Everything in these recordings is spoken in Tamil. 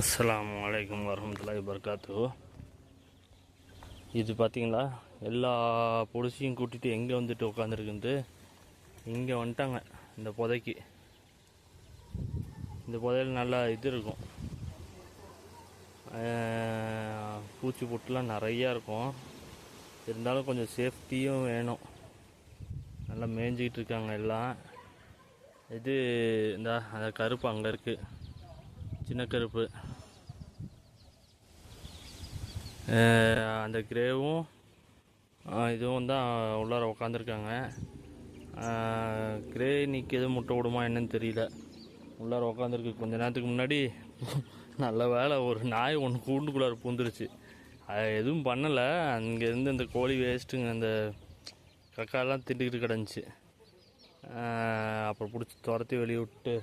அஸ்லாம் வலைக்கம் வரமத்துல்லாஹி பர்காத்து இது பார்த்தீங்களா எல்லா பொடிசையும் கூட்டிகிட்டு எங்கே வந்துட்டு உட்காந்துருக்குது இங்கே வந்துட்டாங்க இந்த புதைக்கு. இந்த புதையில் நல்லா இது இருக்கும். பூச்சி பொட்டுலாம் நிறையா இருக்கும். இருந்தாலும் கொஞ்சம் சேஃப்டியும் வேணும். நல்லா மேய்ஞ்சிக்கிட்டு இருக்காங்க எல்லாம். இது இந்த அந்த கருப்பு அங்கே இருக்குது சின்ன கருப்பு. அந்த கிரேவும் இதுவும் தான் உள்ளார உக்காந்துருக்காங்க. கிரே இன்னைக்கு எதுவும் முட்டை விடுமா என்னன்னு தெரியல. உள்ளார உக்காந்துருக்கு. கொஞ்ச நேரத்துக்கு முன்னாடி நல்ல வேலை ஒரு நாய் ஒன்று கூண்டுக்குள்ளார பூந்துருச்சு. அது எதுவும் பண்ணலை. அங்கேருந்து இந்த கோழி வேஸ்ட்டுங்க அந்த கக்காலாம் திண்டுக்கிட்டு கிடந்துச்சு. அப்புறம் பிடிச்சி துரத்தி வெளியே விட்டு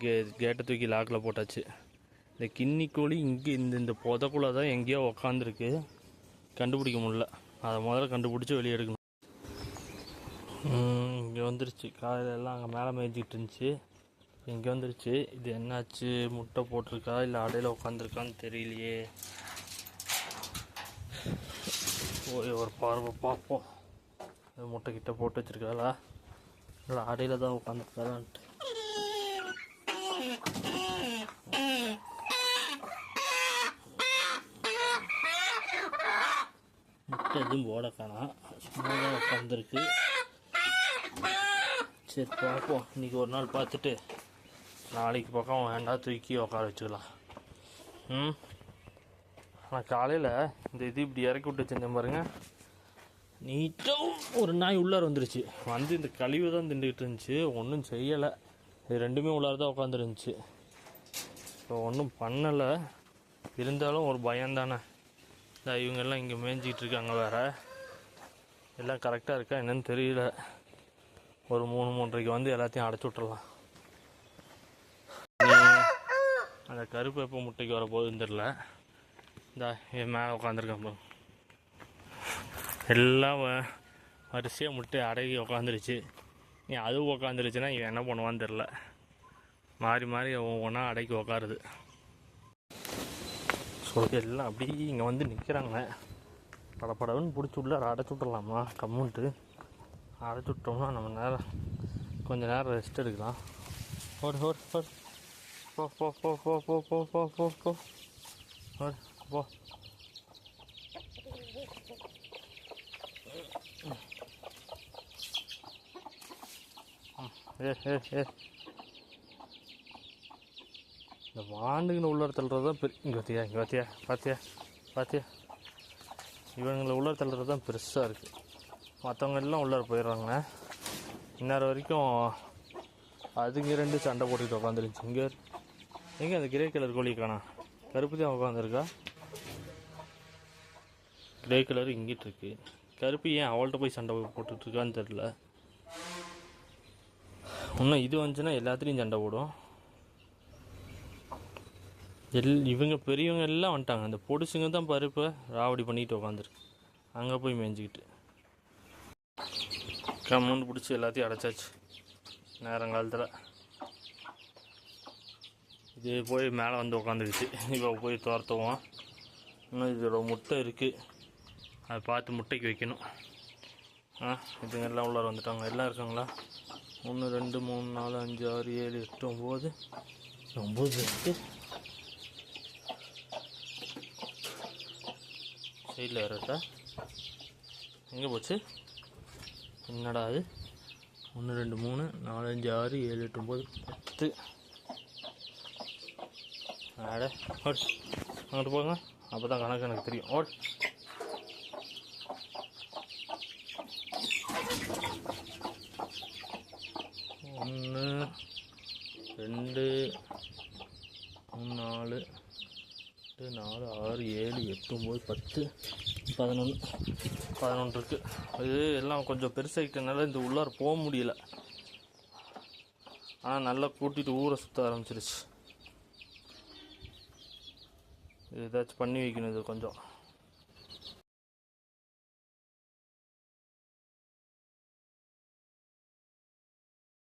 கே கேட்டை தூக்கி லாக்கில் போட்டாச்சு. இந்த கின்னி கோழி இங்கே இந்த இந்த புதக்குள்ளே தான் எங்கேயோ உக்காந்துருக்கு. கண்டுபிடிக்க முடில அதை முதல்ல கண்டுபிடிச்சி வெளியே எடுக்கணும். இங்கே வந்துருச்சு. காலையில் எல்லாம் அங்கே மேலே மேய்ஞ்சிக்கிட்டு இருந்துச்சு. இங்கே வந்துருச்சு. இது என்னாச்சு? முட்டை போட்டிருக்கா? இல்லை அடையில் உட்காந்துருக்கான்னு தெரியலையே. போய் ஒரு பார்வை பார்ப்போம். முட்டை கிட்ட போட்டு வச்சுருக்காளா? இல்லை அடையில் தான் உட்காந்துருக்காளான்ட்டு முட்டை எதுவும் போட காணாம். சும்மா தான் உட்காந்துருக்கு சரி பார்ப்போம். இன்னைக்கு ஒரு நாள் பார்த்துட்டு நாளைக்கு பக்கம் வேண்டாம் தூக்கி உட்கார வச்சுக்கலாம். ம்? ஆனால் காலையில் இந்த இது இப்படி இறக்கி விட்டு வச்சிருந்தேன் பாருங்க. நீட்டாக ஒரு நாய் உள்ளார வந்துருச்சு. வந்து இந்த கழிவு தான் திண்டுக்கிட்டு இருந்துச்சு. ஒன்றும் செய்யலை. இது ரெண்டுமே உள்ளார தான் உட்காந்துருந்துச்சு இப்போ ஒன்றும் பண்ணலை. இருந்தாலும் ஒரு பயம்தானே இந்த இவங்கெல்லாம் இங்கே மேய்ஞ்சிக்கிட்டு இருக்காங்க வேறு. எல்லாம் கரெக்டாக இருக்கா என்னன்னு தெரியல. ஒரு மூணு மூன்றைக்கு வந்து எல்லாத்தையும் அடைச்சி விட்றலாம் அந்த கருப்பு எப்போ முட்டைக்கு வர போகுதுன்னு தெரில இந்த என் மேலே உட்காந்துருக்கேன் எல்லாம் வரிசையாக முட்டை அடகி உட்காந்துருச்சு நீ அதுவும் உட்காந்துருச்சுன்னா இவன் என்ன பண்ணுவான்னு தெரில மாறி மாறி ஒவ்வொன்றா அடைக்கி உக்காருது. ஸோ எல்லாம் அப்படியே இங்கே வந்து நிற்கிறாங்க படப்படவுன்னு பிடிச்சி உள்ள அடைச்சி விட்றலாமா கம்முன்ட்டு அடைச்சி விட்டோம்னா நம்ம நேரம் கொஞ்சம் நேரம் ரெஸ்ட் எடுக்கலாம். ஒரு ஓடு ஓடு. போ போ போ போ போ போ போ போ. போ போ. இந்த வாண்டுங்கன்னு உள்ளார தள்ளுறது தான் பெரிய இங்கே பார்த்தியா இங்கே பார்த்தியா பார்த்தியா பார்த்தியா இவங்களை உள்ளார தள்ளுறது தான் பெருசாக இருக்குது மற்றவங்க எல்லாம் உள்ளார போயிடுறாங்கண்ணே. இந்நேரம் வரைக்கும் அதுங்க ரெண்டு சண்டை போட்டுக்கிட்டு உட்காந்துருந்துச்சு இங்கே எங்கே அந்த கிரே கலர் கோழி காணா கருப்பு தான் உட்காந்துருக்கா கிரே கலர் இங்கிட்டு இருக்கு. கருப்பு ஏன் அவள்கிட்ட போய் சண்டை போட்டுட்டு இருக்கான்னு தெரில இன்னும் இது வந்துச்சுன்னா எல்லாத்துலேயும் சண்டை போடும். எல் இவங்க பெரியவங்க எல்லாம் வந்துட்டாங்க. அந்த பொடிசுங்க தான் பருப்பை ராவடி பண்ணிட்டு உட்காந்துருக்கு அங்கே போய் மேய்ஞ்சிக்கிட்டு. கம்முன்னு பிடிச்சி எல்லாத்தையும் அடைச்சாச்சு. நேரங்காலத்தில். இது போய் மேலே வந்து உக்காந்துக்கிச்சு. இப்போ போய் துரத்துவோம். இன்னும் இதோட முட்டை இருக்குது அதை பார்த்து முட்டைக்கு வைக்கணும். ஆ இதுங்க எல்லாம் உள்ளார வந்துட்டாங்க. எல்லாம் இருக்காங்களா? ஒன்று ரெண்டு மூணு நாலு அஞ்சு ஆறு ஏழு எட்டு ஒம்பது. ஒம்பது இருக்குது சைடில் வரட்டா எங்கே போச்சு? என்னடா அது? ஒன்று ரெண்டு மூணு நாலு அஞ்சு ஆறு ஏழு எட்டு ஒம்பது பத்து. அட ஓடு. அங்கிட்டு போங்க. அப்போ தான் கணக்கு எனக்கு தெரியும். ஓடு. ஒன்று ரெண்டு மூணு நாலு எட்டு நாலு ஆறு ஏழு எட்டு ஒம்பது பத்து பதினொன்று பதினொன்று இருக்குது இது எல்லாம் கொஞ்சம் பெருசாகிட்டனால இந்த உள்ளார போக முடியல. ஆனால் நல்லா கூட்டிகிட்டு ஊரை சுற்ற ஆரம்பிச்சிருச்சு. ஏதாச்சும் பண்ணி வைக்கணும் இது கொஞ்சம்.